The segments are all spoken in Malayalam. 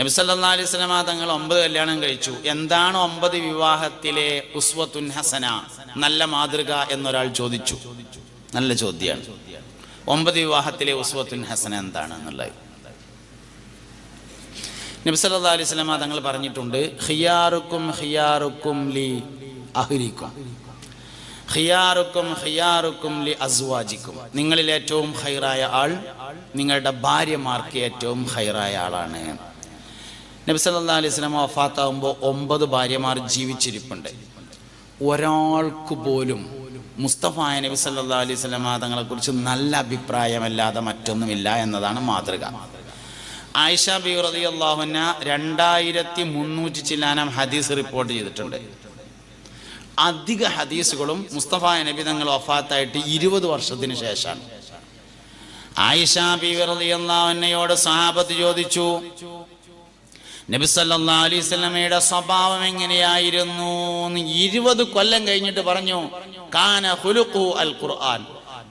നബിസല്ലാ അലൈഹി സ്വലമ തങ്ങൾ ഒമ്പത് കല്യാണം കഴിച്ചു. എന്താണ് ഒമ്പത് വിവാഹത്തിലെ ഉസ്വത്തുൻ ഹസന? നല്ല മാതൃക എന്നൊരാൾ ചോദിച്ചു. നല്ല ചോദ്യമാണ് ഒമ്പത് വിവാഹത്തിലെ ഉസ്വത്തുൻ ഹസന എന്താണ് എന്നുള്ളത്? നബിസല്ലാ അലൈഹി സ്വലമ തങ്ങൾ പറഞ്ഞിട്ടുണ്ട് ഹിയാറുക്കും ഹിയാറുക്കും ലി അഹുരിക്കും ഹിയാറുക്കും ഹിയാറുക്കും ലി അസ്വാജിക്കും. നിങ്ങളിൽ ഏറ്റവും ഹൈറായ ആൾ നിങ്ങളുടെ ഭാര്യമാർക്ക് ഏറ്റവും ഹൈറായ ആളാണ്. നബി സല്ലല്ലാഹു അലൈഹി വസല്ലം വഫാത്താകുമ്പോൾ ഒമ്പത് ഭാര്യമാർ ജീവിച്ചിരിപ്പുണ്ട്. ഒരാൾക്ക് പോലും മുസ്തഫ നബി സല്ലല്ലാഹു അലൈഹി വസല്ലം തങ്ങളെക്കുറിച്ച് നല്ല അഭിപ്രായമല്ലാതെ മറ്റൊന്നുമില്ല എന്നതാണ് മാതൃക. ആയിഷ ബി റളിയല്ലാഹു അൻഹ രണ്ടായിരത്തി മുന്നൂറ്റി ചില്ലാനം ഹദീസ് റിപ്പോർട്ട് ചെയ്തിട്ടുണ്ട്. അധിക ഹദീസുകളും മുസ്തഫ നബി തങ്ങൾ വഫാത്തായിട്ട് ഇരുപത് വർഷത്തിന് ശേഷമാണ്. ആയിഷ ബി റളിയല്ലാഹു അൻഹയോട് സഹാബത്ത് ചോദിച്ചു നബി സല്ലല്ലാഹു അലൈഹി സ്വലമയുടെ സ്വഭാവം എങ്ങനെയായിരുന്നു ഇരുപത് കൊല്ലം കഴിഞ്ഞിട്ട് പറഞ്ഞു കാന ഹുലുഖു അൽ ഖുർആൻ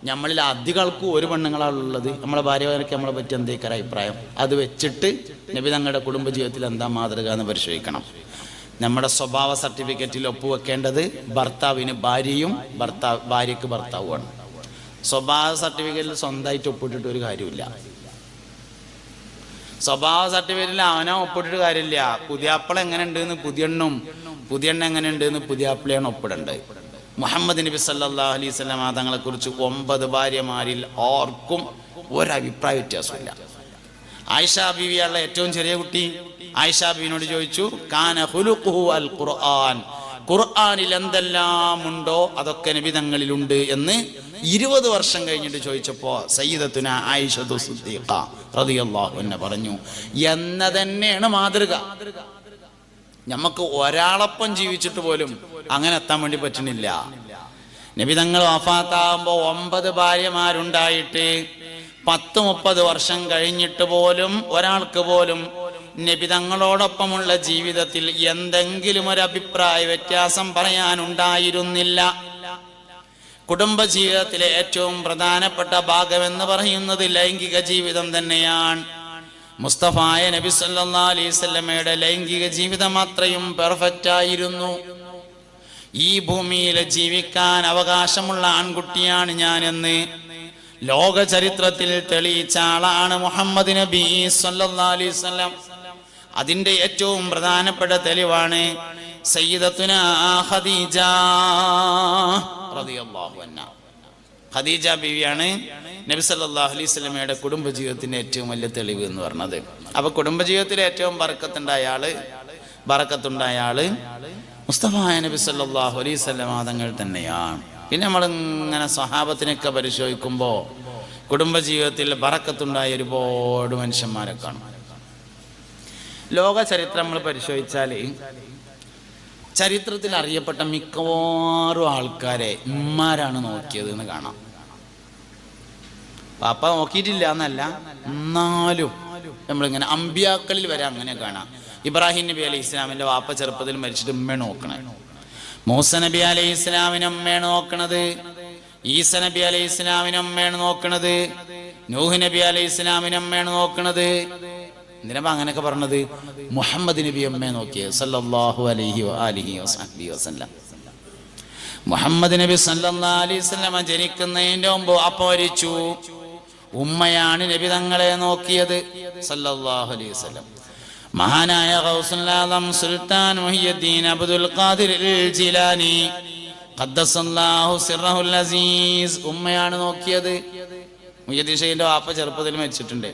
നമ്മളിൽ അധികൾക്കും ഒരു പെണ്ണുങ്ങളാണ് ഉള്ളത്. നമ്മളെ ഭാര്യമാരൊക്കെ നമ്മളെ പറ്റി എന്തേക്കൊരു അഭിപ്രായം അത് വെച്ചിട്ട് നബി തങ്ങളുടെ കുടുംബജീവിതത്തിൽ എന്താ മാതൃക എന്ന് പരിശോധിക്കണം. നമ്മുടെ സ്വഭാവ സർട്ടിഫിക്കറ്റിൽ ഒപ്പുവെക്കേണ്ടത് ഭർത്താവിന് ഭാര്യയും ഭർത്താവ് ഭാര്യയ്ക്ക് ഭർത്താവുമാണ്. സ്വഭാവ സർട്ടിഫിക്കറ്റിൽ സ്വന്തമായിട്ട് ഒപ്പിട്ടിട്ട് ഒരു കാര്യമില്ല സ്വഭാവ സർട്ടിഫിക്കറ്റിൽ അവനെ ഒപ്പിട്ടിട്ട് കാര്യമില്ല. പുതിയാപ്പിള എങ്ങനെ ഉണ്ടെന്ന് പുതിയെണ്ണും എങ്ങനെ ഉണ്ടെന്ന് പുതിയാപ്പിളയാണ് ഒപ്പിടേണ്ടത്. മുഹമ്മദ് നബി സല്ലാ അലൈഹി സ്വലാം തങ്ങളെ കുറിച്ച് ഒമ്പത് ഭാര്യമാരിൽ ആർക്കും ഒരഭിപ്രായ വ്യത്യാസമില്ല. ആയിഷ ബിവിയുള്ള ഏറ്റവും ചെറിയ കുട്ടി. ആയിഷ ബിവിനോട് ചോദിച്ചു കാന ഹുലുഖുഹു അൽ ഖുർആൻ? ഖുർആനിൽ എന്തെല്ലാം ഉണ്ടോ? അതൊക്കെ നബി തങ്ങളിലുണ്ട് എന്ന് ഇരുപത് വർഷം കഴിഞ്ഞിട്ട് ചോദിച്ചപ്പോൾ സയ്യിദത്തുന ആയിഷത്തു സുദ്ദീഖ റളിയല്ലാഹു അൻഹ പറഞ്ഞു എന്ന തന്നെയാണ് മാതൃക. നമുക്ക് ഒരാളൊപ്പം ജീവിച്ചിട്ട് പോലും അങ്ങനെ എത്താൻ വേണ്ടി പറ്റണില്ല നബി തങ്ങൾ വഫാത്താകുമ്പോൾ ഒമ്പത് ഭാര്യമാരുണ്ടായിട്ട് പത്ത് മുപ്പത് വർഷം കഴിഞ്ഞിട്ട് പോലും ഒരാൾക്ക് പോലും നബി തങ്ങളോടൊപ്പമുള്ള ജീവിതത്തിൽ എന്തെങ്കിലും ഒരു അഭിപ്രായ വ്യത്യാസം പറയാനുണ്ടായിരുന്നില്ല. കുടുംബജീവിതത്തിലെ ഏറ്റവും പ്രധാനപ്പെട്ട എന്ന് പറയുന്നത് ലൈംഗിക ജീവിതം തന്നെയാണ്. മുസ്തഫായ നബി സല്ലാ അലൈഹി ലൈംഗിക ജീവിതം അത്രയും പെർഫെക്റ്റ് ആയിരുന്നു. ഈ ഭൂമിയിൽ ജീവിക്കാൻ അവകാശമുള്ള ആൺകുട്ടിയാണ് ഞാനെന്ന് ലോക ചരിത്രത്തിൽ തെളിയിച്ച ആളാണ് മുഹമ്മദ് നബി സല്ലാ അലൈഹി അതിന്റെ ഏറ്റവും പ്രധാനപ്പെട്ട തെളിവാണ് സയ്യിദത്തുന അൻഹ ഖദീജ ബീവിയാണ് നബി സല്ലല്ലാഹു അലൈഹി വസല്ലമയുടെ കുടുംബജീവിതത്തിന്റെ ഏറ്റവും വലിയ തെളിവ് എന്ന് പറഞ്ഞത്. അപ്പൊ കുടുംബജീവിതത്തിലെ ഏറ്റവും ബറക്കത്തുണ്ടായ ആൾ ബറക്കത്തുണ്ടായ ആൾ മുസ്തഫായ നബി സല്ലല്ലാഹു അലൈഹി വസല്ലമ തങ്ങൾ തന്നെയാണ്. പിന്നെ നമ്മൾ ഇങ്ങനെ സ്വഹാബത്തിനൊക്കെ പരിശോധിക്കുമ്പോൾ കുടുംബജീവിതത്തിൽ ബറക്കത്തുണ്ടായ ഒരുപാട് മനുഷ്യന്മാരെ കാണും. ലോക ചരിത്രം നമ്മൾ പരിശോധിച്ചാൽ ചരിത്രത്തിൽ അറിയപ്പെട്ട മിക്കവാറും ആൾക്കാരെ ഉമ്മാരാണ് നോക്കിയത് എന്ന് കാണാം. പാപ്പ നോക്കിയിട്ടില്ല എന്നല്ല എന്നാലും നമ്മളിങ്ങനെ അമ്പിയാക്കളിൽ വരെ അങ്ങനെ കാണാം. ഇബ്രാഹിം നബി അലൈഹി ഇസ്ലാമിന്റെ വാപ്പ ചെറുപ്പത്തിൽ മരിച്ചിട്ട് ഉമ്മ നോക്കണേ. മൂസ നബി അലൈഹി ഇസ്ലാമിന് ഉമ്മയാണ് നോക്കണത്. ഈസ നബി അലൈഹി ഇസ്ലാമിന് ഉമ്മയാണ് നോക്കണത്. നൂഹ് നബി അലൈഹി ഇസ്ലാമിന് ഉമ്മയാണ് നോക്കണത്. എന്തിനാ അങ്ങനെയൊക്കെ പറഞ്ഞത്? മുഹമ്മദ് നബി അമ്മയെ നോക്കിയത് സല്ലാഹു അലഹി അലിഹി വസ്ലി വസല്ലം. മുഹമ്മദ് നബി സല്ലാസ്ലമ അലൈഹി വസല്ലം ജനിക്കുന്നതിന്റെ മുമ്പ് അപ്പോരിച്ചു ഉമ്മയാണ് നബി തങ്ങളെ നോക്കിയത് സല്ലാഹു അലൈഹി വസ്ലം മഹാനായ ഗൗസുൽ Sultan Muhiyuddin Abdul Qadir Jilani ഖദ്ദസല്ലാഹു സിർറഹുൽ അസീസ് ഉമ്മയാണ് നോക്കിയത്. മുയ്യദീഷയുടെ വാപ്പ ചെറുപ്പത്തിൽ മരിച്ചിട്ടുണ്ട്.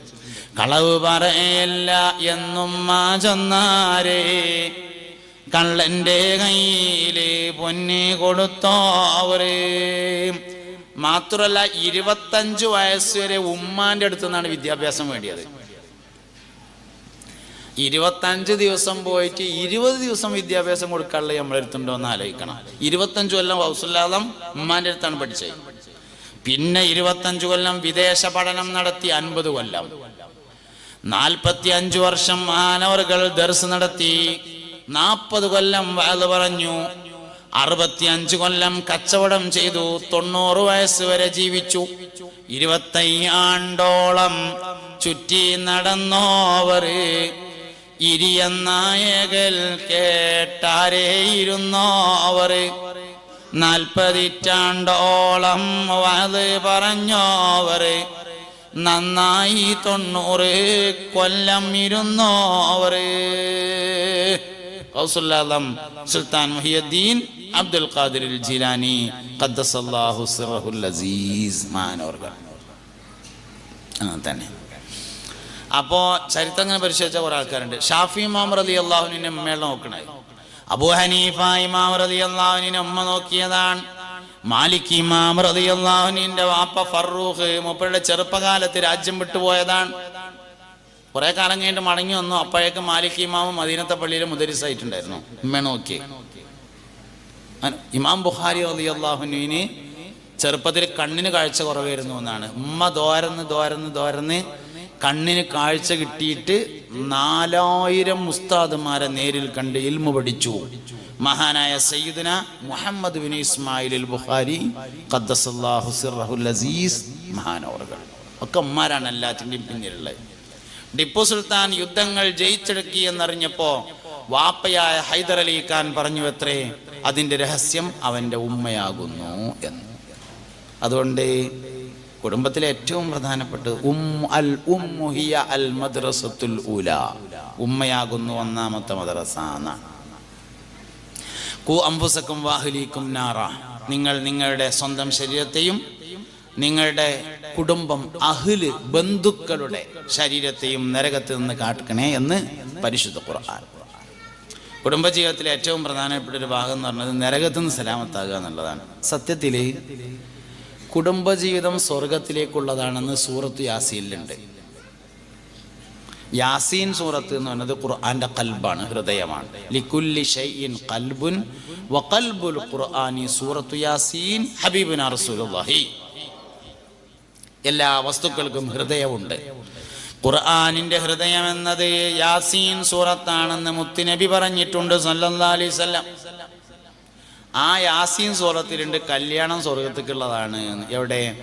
കളവ് പറയല്ല എന്നും മാ ചെന്നാരേ. കള്ളന്റെ കയ്യിൽ പൊന്നി കൊടുത്തോവരേ. മാത്രല്ല ഇരുപത്തഞ്ചു വയസ്സ് വരെ ഉമ്മാന്റെ അടുത്ത് നിന്നാണ് വിദ്യാഭ്യാസം വേണ്ടിയത്. ഇരുപത്തഞ്ച് ദിവസം പോയിട്ട് ഇരുപത് ദിവസം വിദ്യാഭ്യാസം കൊടുക്കാനുള്ള നമ്മളെ അടുത്തുണ്ടോ എന്ന് ആലോചിക്കണം. ഇരുപത്തഞ്ച് കൊല്ലം ഹൗസുല്ലാദം ഉമ്മാന്റെ അടുത്താണ് പഠിച്ചത്. പിന്നെ ഇരുപത്തഞ്ച് കൊല്ലം വിദേശ പഠനം നടത്തി അൻപത് കൊല്ലം. നാൽപ്പത്തി അഞ്ചു വർഷം മാനവർകൾ ദർസ് നടത്തി. നാൽപ്പത് കൊല്ലം വാത് പറഞ്ഞു. അറുപത്തിയഞ്ച് കൊല്ലം കച്ചവടം ചെയ്തു. തൊണ്ണൂറ് വയസ്സ് വരെ ജീവിച്ചു. ഇരുപത്തയ്യാണ്ടോളം ചുറ്റി നടന്നോവർ. ഇരിയനായകൽ കേട്ടാരേ അവർ നാൽപ്പതിറ്റാണ്ടോളം വാത് പറഞ്ഞോവർ. നന്നായി തൊണ്ണൂറ് കൊല്ലം ഇരുന്നോ അവർ? Sultan Muhiyuddin Abdul Qadir Jilani ഖദ്ദസല്ലാഹു സിറഹുൽ അസീസ് മാനവർകൾ അങ്ങനെ തന്നെ. അപ്പോൾ ചരിത്രം അങ്ങനെ പരിശോധിച്ച കുറേ ആൾക്കാരുണ്ട്. ഷാഫി ഇമാം റലി അള്ളാഹുവിനെ ഉമ്മയുടെ നോക്കണേ അബു ഹനീഫ ഇമാം റലി അള്ളാഹുവിനെ ഉമ്മ നോക്കിയതാണ്. മാലിക് ഇമാം അള്ളാഹുവിന്റെ വാപ്പ ഫറൂഖ് മൂപ്പരുടെ ചെറുപ്പകാലത്ത് രാജ്യം വിട്ടുപോയതാണ്. കുറെ കാലം കഴിഞ്ഞിട്ട് മടങ്ങി വന്നു. അപ്പോഴേക്കും മാലിക് ഇമാമും മദീനത്തെ പള്ളിയിൽ മുദരിസായിട്ടുണ്ടായിരുന്നു. ഉമ്മ നോക്കി. ഇമാം ബുഖാരി റലി അള്ളാഹുവിന് ചെറുപ്പത്തിൽ കണ്ണിന് കാഴ്ച കുറവായിരുന്നു എന്നാണ്. ഉമ്മ ദോരന്ന് ദോരന്ന് ദോരന്ന് കണ്ണിന് കാഴ്ച കിട്ടിയിട്ട് നാലായിരം മുസ്താദുമാരെ നേരിൽ കണ്ട് ഇൽമു പഠിച്ചു. മഹാനായ സയ്യിദുന മുഹമ്മദ് ബിൻ ഇസ്മായിൽ ബുഖാരി ഖദ്ദസല്ലാഹു സിർറഹുൽ അസീസ് മഹാനോറുകൾ ഒക്കെ ഉമ്മാരാണ് എല്ലാത്തിന്റെയും പിന്നിലുള്ളത്. ടിപ്പു സുൽത്താൻ യുദ്ധങ്ങൾ ജയിച്ചെടുക്കി എന്നറിഞ്ഞപ്പോ വാപ്പയായ ഹൈദർ അലി ഖാൻ പറഞ്ഞു എത്രേ അതിന്റെ രഹസ്യം അവന്റെ ഉമ്മയാകുന്നു എന്ന്. അതുകൊണ്ട് കുടുംബത്തിലെ ഏറ്റവും പ്രധാനപ്പെട്ട ഉം അൽ അൽ മദ്രസത്തുൽ ഉമ്മയാകുന്നു ഒന്നാമത്തെ മദ്രസ എന്നാണ്. കു അംബുസക്കും വാഹുലീക്കും നാറ. നിങ്ങൾ നിങ്ങളുടെ സ്വന്തം ശരീരത്തെയും നിങ്ങളുടെ കുടുംബം അഹിൽ ബന്ധുക്കളുടെ ശരീരത്തെയും നരകത്ത് നിന്ന് കാട്ടണേ എന്ന് പരിശുദ്ധ ഖുർആൻ. കുടുംബജീവിതത്തിലെ ഏറ്റവും പ്രധാനപ്പെട്ട ഒരു ഭാഗം എന്ന് പറഞ്ഞത് നരകത്ത് നിന്ന് സലാമത്താകുക എന്നുള്ളതാണ്. സത്യത്തിൽ കുടുംബജീവിതം സ്വർഗത്തിലേക്കുള്ളതാണെന്ന് സൂറത്ത് യാസീനിലുണ്ട്. യാസീൻ സൂറത്ത് എന്ന് പറയുന്നത് ഖുർആന്റെ കൽബാണ് ഹൃദയമാണ്. ലിക്കുല്ലി ഷൈഇൻ ഖൽബുൻ വഖൽബുൽ ഖുർആനി സൂറത്തു യാസീൻ ഹബീബുന റസൂലുള്ളാഹി. എല്ലാ വസ്തുക്കൾക്കും ഹൃദയമുണ്ട്. ഖുർആനിന്റെ ഹൃദയം എന്നത് യാസീൻ സൂറത്താണെന്ന് മുത്തുനബി പറഞ്ഞിട്ടുണ്ട് സല്ലല്ലാഹു അലൈഹി വസല്ലം. ആ യാസീൻ സൂറത്തിലുണ്ട് കല്യാണം സ്വർഗത്തേക്കുള്ളതാണ്. എവിടെ?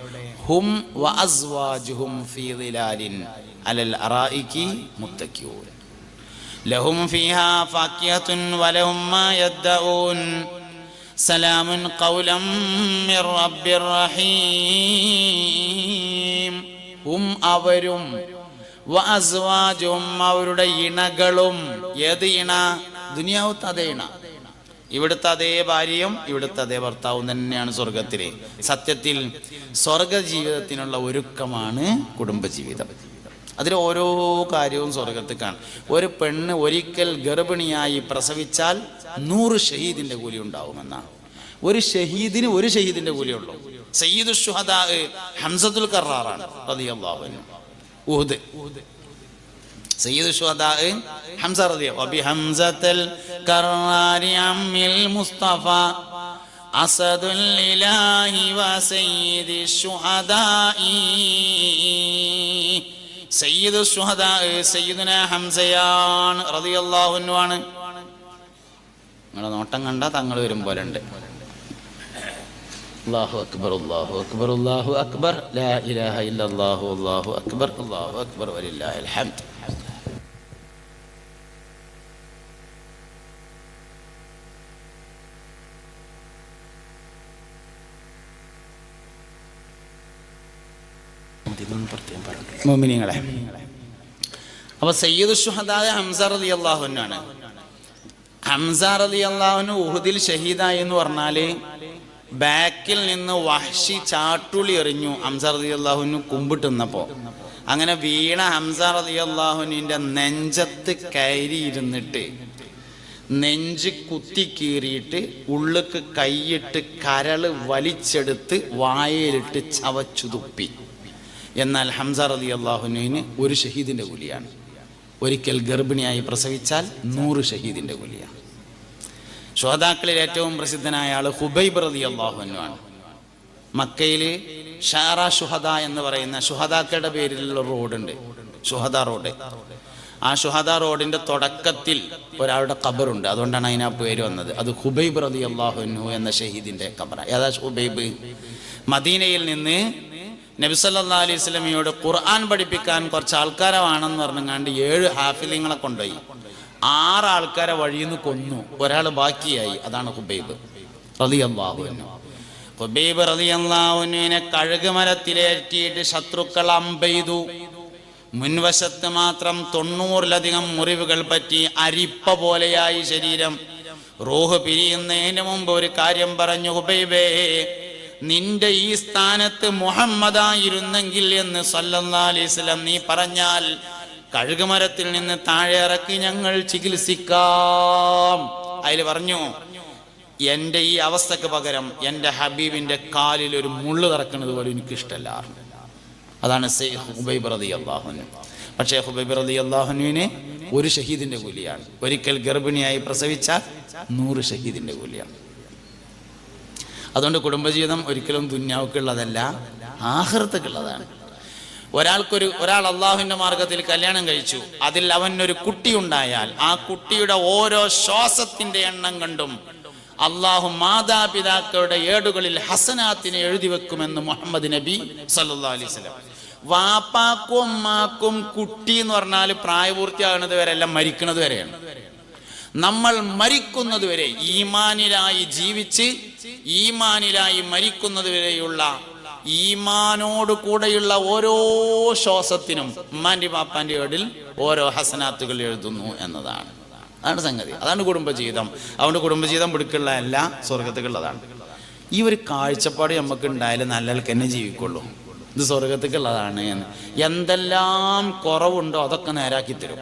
ഹും ഫീ ദിലാലിൻ. അലൽ അറായിക്ക് മുത്തക്കിയൂൻ. ലഹും ഫിഹാ ഫാക്കിയത്തുൻ വലഹും മാ യദ്ദഊൻ. സലാമുൻ ഖൗലം മിർ റബ്ബിർ റഹീം. ഹും അവരും വ അവരുടെ ഇണകളും. ഏത് ഇണ? ദുനിയാവത്ത് അതേ ഇണ. ഇവിടുത്തെ അതേ ഭാര്യയും ഇവിടുത്തെ അതേ ഭർത്താവും തന്നെയാണ് സ്വർഗത്തിലെ സത്യത്തിൽ സ്വർഗ ജീവിതത്തിനുള്ള ഒരുക്കമാണ് കുടുംബജീവിതം. അതിൽ ഓരോ കാര്യവും സ്വർഗത്തിൽ കാണും ഒരു പെണ്ണ് ഒരിക്കൽ ഗർഭിണിയായി പ്രസവിച്ചാൽ നൂറ് ഷഹീദിന്റെ കൂലി ഉണ്ടാവുമെന്നാണ്. ഒരു ഷഹീദിന് ഒരു ഷഹീദിന്റെ കൂലിയുള്ളൂ. സയ്യിദ് ഷുഹദാ ഹംസത്തുൽ കറാറാണ് റതി അള്ളാഹുവിന് ഹംസ അബി വ ഷുഹദായി. സയ്യിദ് ഷുഹദ സയ്യിദുന ഹംസയാൻ റതിയല്ലാഹുനുവാണ് നിങ്ങളെ നോട്ടം കണ്ട തങ്ങൾ വരും പോലെ ഉണ്ട്. അള്ളാഹു അക്ബർ അള്ളാഹു അക്ബർ അള്ളാഹു അക്ബർ. ലാ ഇലാഹ ഇല്ലല്ലാഹു അള്ളാഹു അക്ബർ അല്ലാഹു അക്ബർ വലില്ലാഹിൽ ഹംദ്. മോമിനിങ്ങളെ അപ്പൊ സയ്യിദ് ഷുഹദായ ഹംസ റലി അള്ളാഹുനാണ് ഹംസ റലി അള്ളാഹുന് ഉഹുദിൽ ഷഹീദായി എന്ന് പറഞ്ഞാൽ ബാക്കിൽ നിന്ന് വഹ്ഷി ചാട്ടുളി എറിഞ്ഞു ഹംസ റലി അള്ളാഹുന് കുമ്പിട്ടുന്നപ്പോ അങ്ങനെ വീണ ഹംസ റലി അള്ളാഹുനിന്റെ നെഞ്ചത്ത് കയറി ഇരുന്നിട്ട് നെഞ്ച് കുത്തി കീറിയിട്ട് ഉള്ളുക്ക് കൈയിട്ട് കരൾ വലിച്ചെടുത്ത് വായയിലിട്ട് ചവച്ചു തുപ്പി എന്നാൽ ഹംസ റലി അള്ളാഹുനുവിന് ഒരു ഷഹീദിന്റെ കൂലിയാണ്. ഒരിക്കൽ ഗർഭിണിയായി പ്രസവിച്ചാൽ നൂറ് ഷഹീദിന്റെ കൂലിയാണ്. ശ്രോതാക്കളിൽ ഏറ്റവും പ്രസിദ്ധനായ ആൾ ഹുബൈബ് റലി അള്ളാഹുനുവാണ് മക്കയിൽ ഷാറ ഷുഹദ എന്ന് പറയുന്ന ഷുഹദാക്കളുടെ പേരിലുള്ള റോഡുണ്ട്. ഷുഹദ റോഡ്. ആ ഷുഹദ റോഡിന്റെ തുടക്കത്തിൽ ഒരാളുടെ ഖബറുണ്ട്. അതുകൊണ്ടാണ് അതിനാ പേര് വന്നത്. അത് ഹുബൈബ് റതി അള്ളാഹുനു എന്ന ഷഹീദിന്റെ ഖബറ ഏതാ ഹുബൈബ്? മദീനയിൽ നിന്ന് നബിസല്ലാ അലൈഹി സ്വലമിയോട് ഖുർആൻ പഠിപ്പിക്കാൻ കുറച്ച് ആൾക്കാരെ വേണമെന്ന് പറഞ്ഞങ്ങാണ്ട് ഏഴ് ഹാഫിലിങ്ങളെ കൊണ്ടുപോയി. ആറ് ആൾക്കാരെ വഴിയിൽ നിന്ന് കൊന്നു. ഒരാൾ ബാക്കിയായി. അതാണ് ഹുബൈബ്. റളിയല്ലാഹു ഹുബൈബ് റളിയല്ലാഹുവിനെ കഴുകുമരത്തിലേറ്റിയിട്ട് ശത്രുക്കൾ അമ്പെയ്തു. മുൻവശത്ത് മാത്രം തൊണ്ണൂറിലധികം മുറിവുകൾ പറ്റി അരിപ്പ പോലെയായി ശരീരം. റോഹ് പിരിയുന്നതിന് മുമ്പ് ഒരു കാര്യം പറഞ്ഞു ഹുബൈബേ നിന്റെ ഈ സ്ഥാനത്ത് മുഹമ്മദായിരുന്നെങ്കിൽ എന്ന് സല്ലാസ്ലം നീ പറഞ്ഞാൽ കഴുകുമരത്തിൽ നിന്ന് താഴെ ഇറക്കി ഞങ്ങൾ ചികിത്സിക്കാം. അതിൽ പറഞ്ഞു എന്റെ ഈ അവസ്ഥക്ക് പകരം എന്റെ ഹബീബിന്റെ കാലിൽ ഒരു മുള്ളു തറക്കുന്നത് പോലെ എനിക്ക് ഇഷ്ടമല്ല അതാണ് പക്ഷേ ഹുബൈബ് റതി അള്ളാഹുനുവിന് ഒരു ഷഹീദിന്റെ കൂലിയാണ്. ഒരിക്കൽ ഗർഭിണിയായി പ്രസവിച്ച നൂറ് ഷഹീദിന്റെ കൂലിയാണ്. അതുകൊണ്ട് കുടുംബജീവിതം ഒരിക്കലും ദുന്യാവുക്കുള്ളതല്ല ആഹൃത്തക്കുള്ളതാണ് ഒരാൾക്കൊരു ഒരാൾ അള്ളാഹുവിന്റെ മാർഗത്തിൽ കല്യാണം കഴിച്ചു അതിൽ അവനൊരു കുട്ടി ഉണ്ടായാൽ ആ കുട്ടിയുടെ ഓരോ ശ്വാസത്തിന്റെ എണ്ണം കണ്ടും അള്ളാഹു മാതാപിതാക്കളുടെ ഏടുകളിൽ ഹസനാത്തിനെ എഴുതി വെക്കുമെന്ന് മുഹമ്മദ് നബി സല്ലാ സ്വലം വാപ്പാക്കും ഉമ്മാക്കും കുട്ടി എന്ന് പറഞ്ഞാൽ പ്രായപൂർത്തിയാകുന്നത് വരെ അല്ല മരിക്കുന്നത് വരെയാണ്. നമ്മൾ മരിക്കുന്നത് വരെ ഈമാനിലായി ജീവിച്ച് ഈമാനിലായി മരിക്കുന്നത് വരെയുള്ള ഈമാനോട് കൂടെയുള്ള ഓരോ ശ്വാസത്തിനും ഉമ്മാന്റെ പാപ്പാന്റെ ഏടിൽ ഓരോ ഹസനാത്തുകൾ എഴുതുന്നു എന്നതാണ്. അതാണ് സംഗതി. അതാണ് കുടുംബജീവിതം. അതുകൊണ്ട് കുടുംബജീവിതം പിടിക്കുള്ള എല്ലാ സ്വർഗത്തുക്കുള്ളതാണ് ഈ ഒരു കാഴ്ചപ്പാട് നമുക്ക് ഉണ്ടായാലും നല്ലൾക്ക് തന്നെ ജീവിക്കുള്ളൂ. ഇത് സ്വർഗത്തേക്കുള്ളതാണ് എന്ന്. എന്തെല്ലാം കുറവുണ്ടോ അതൊക്കെ നേരാക്കി തരും.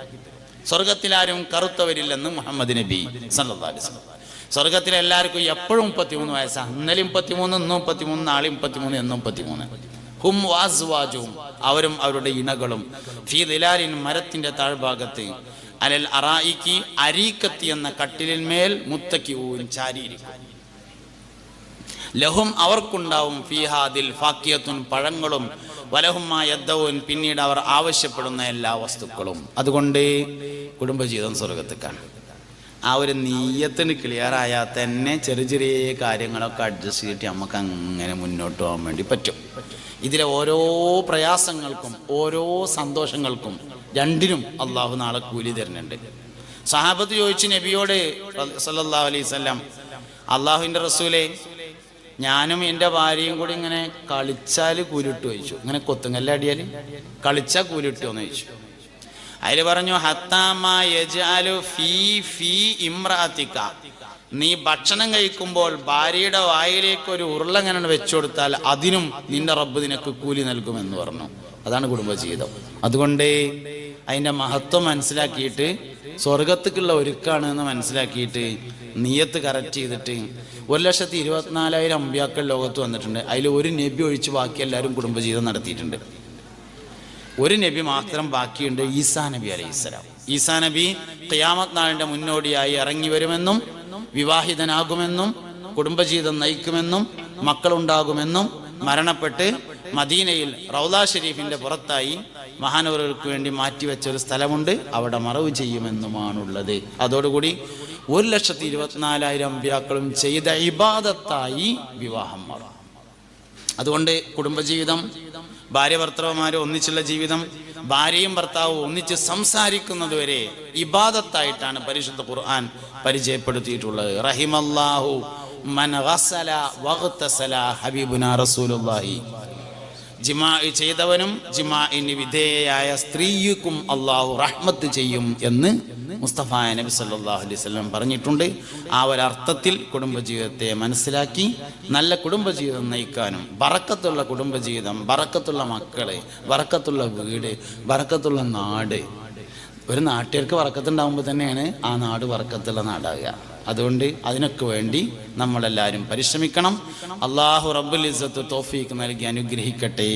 സ്വർഗത്തിലാരും കറുത്തവരില്ലെന്ന് മുഹമ്മദ് നബി സല്ലല്ലാഹു അലൈഹി വസല്ലം. സ്വർഗത്തിൽ എല്ലാവർക്കും എപ്പോഴും മുപ്പത്തിമൂന്ന് വയസ്സാണ് ഇന്നലെ മുപ്പത്തിമൂന്ന് ഇന്നും മുപ്പത്തിമൂന്ന് നാളെ മുപ്പത്തിമൂന്ന് എന്നും മുപ്പത്തിമൂന്ന്. ഹും വാസ്വാജും. അവരും അവരുടെ ഇണകളും. ഫീ ദിലാലിൻ മരത്തിന്റെ താഴ്ഭാഗത്ത്. അലൽ അറായിക്ക് അരീക്കത്തി എന്ന കട്ടിലിന്മേൽ മുത്തക്കി ഊൻ ചാരിയിരിക്കും. ലഹും അവർക്കുണ്ടാവും. ഫീഹാദിൽ ഫാക്കിയത്തും പഴങ്ങളും. വലഹുമായ യദ്ധവും പിന്നീട് അവർ ആവശ്യപ്പെടുന്ന എല്ലാ വസ്തുക്കളും. അതുകൊണ്ട് കുടുംബജീവിതം സ്വർഗത്തേക്കാണ്. ആ ഒരു നീയത്തിന് ക്ലിയറായാൽ തന്നെ ചെറിയ ചെറിയ കാര്യങ്ങളൊക്കെ അഡ്ജസ്റ്റ് ചെയ്തിട്ട് നമുക്ക് അങ്ങനെ മുന്നോട്ട് പോകാൻ വേണ്ടി പറ്റും. ഇതിലെ ഓരോ പ്രയാസങ്ങൾക്കും ഓരോ സന്തോഷങ്ങൾക്കും രണ്ടിനും അള്ളാഹു നാളെ കൂലി തരുന്നുണ്ട്. സഹാബത്ത് ചോദിച്ചു നബിയോട് സല്ലാ അലൈഹി വസല്ലം അള്ളാഹുവിന്റെ റസൂലെ ഞാനും എന്റെ ഭാര്യയും കൂടി ഇങ്ങനെ കളിച്ചാൽ കൂലിട്ട് ചോദിച്ചു. ഇങ്ങനെ കൊത്തുങ്കല്ലടിയാൽ കളിച്ചാൽ കൂലിട്ടോ എന്ന് ചോദിച്ചു. അതിൽ പറഞ്ഞു ഇമ്രാത്തിക്ക നീ ഭക്ഷണം കഴിക്കുമ്പോൾ ഭാര്യയുടെ വായിലേക്ക് ഒരു ഉരുളങ്ങനെ വെച്ചു കൊടുത്താൽ അതിനും നിന്റെ റബ്ബ് നിനക്ക് കൂലി നൽകുമെന്ന് പറഞ്ഞു. അതാണ് കുടുംബജീവിതം. അതുകൊണ്ട് അതിന്റെ മഹത്വം മനസ്സിലാക്കിയിട്ട് സ്വർഗത്തേക്കുള്ള ഒരുക്കാണ് എന്ന് മനസ്സിലാക്കിയിട്ട് നീയത്ത് കറക്റ്റ് ചെയ്തിട്ട് ഒരു ലക്ഷത്തി ഇരുപത്തിനാലായിരം അമ്പ്യാക്കൾ ലോകത്ത് വന്നിട്ടുണ്ട്. അതിൽ ഒരു നബി ഒഴിച്ച് ബാക്കി എല്ലാവരും കുടുംബജീവിതം നടത്തിയിട്ടുണ്ട്. ഒരു നബി മാത്രം ബാക്കിയുണ്ട് ഈസാ നബി അലൈഹി സ്വലാം. ഈസാ നബി ഖിയാമത്ത് നാളിന്റെ മുന്നോടിയായി ഇറങ്ങി വരുമെന്നും വിവാഹിതനാകുമെന്നും കുടുംബജീവിതം നയിക്കുമെന്നും മക്കളുണ്ടാകുമെന്നും മരണപ്പെട്ട് മദീനയിൽ റൗദ ഷെരീഫിന്റെ പുറത്തായി മഹാനവർക്ക് വേണ്ടി മാറ്റിവെച്ച ഒരു സ്ഥലമുണ്ട് അവിടെ മറവ് ചെയ്യുമെന്നുമാണുള്ളത്. അതോടുകൂടി ഒരു ലക്ഷത്തി ഇരുപത്തിനാലായിരം അമ്പ്യാക്കളും ചെയ്ത ഇബാദത്തായി വിവാഹം മാറും. അതുകൊണ്ട് കുടുംബജീവിതം ഭാര്യ ഭർത്താവുമാരും ഒന്നിച്ചുള്ള ജീവിതം ഭാര്യയും ഭർത്താവും ഒന്നിച്ച് സംസാരിക്കുന്നത് വരെ ഇബാദത്തായിട്ടാണ് പരിശുദ്ധ ഖുർആൻ പരിചയപ്പെടുത്തിയിട്ടുള്ളത്. റഹിമല്ലാഹു മൻ ഹബീബുന റസൂലുള്ളാഹി. ജിമാ ചെയ്തവനും ജിമാഇന് വിധേയയായ സ്ത്രീക്കും അള്ളാഹു റഹ്മത്ത് ചെയ്യും എന്ന് മുസ്തഫ നബി സല്ലാഹു അലൈഹി വസല്ലം പറഞ്ഞിട്ടുണ്ട്. ആ ഒരർത്ഥത്തിൽ കുടുംബജീവിതത്തെ മനസ്സിലാക്കി നല്ല കുടുംബജീവിതം നയിക്കാനും വറക്കത്തുള്ള കുടുംബജീവിതം വറക്കത്തുള്ള മക്കളെ വറക്കത്തുള്ള വീട് വറക്കത്തുള്ള നാട്. ഒരു നാട്ടുകാർക്ക് വറക്കത്തുണ്ടാകുമ്പോൾ തന്നെയാണ് ആ നാട് വറക്കത്തുള്ള നാടാകുക. അതുകൊണ്ട് അതിനൊക്കെ വേണ്ടി നമ്മളെല്ലാവരും പരിശ്രമിക്കണം. അള്ളാഹു റബ്ബുൽ ഇസ്സത്ത് തോഫീക്ക് നൽകി അനുഗ്രഹിക്കട്ടെ.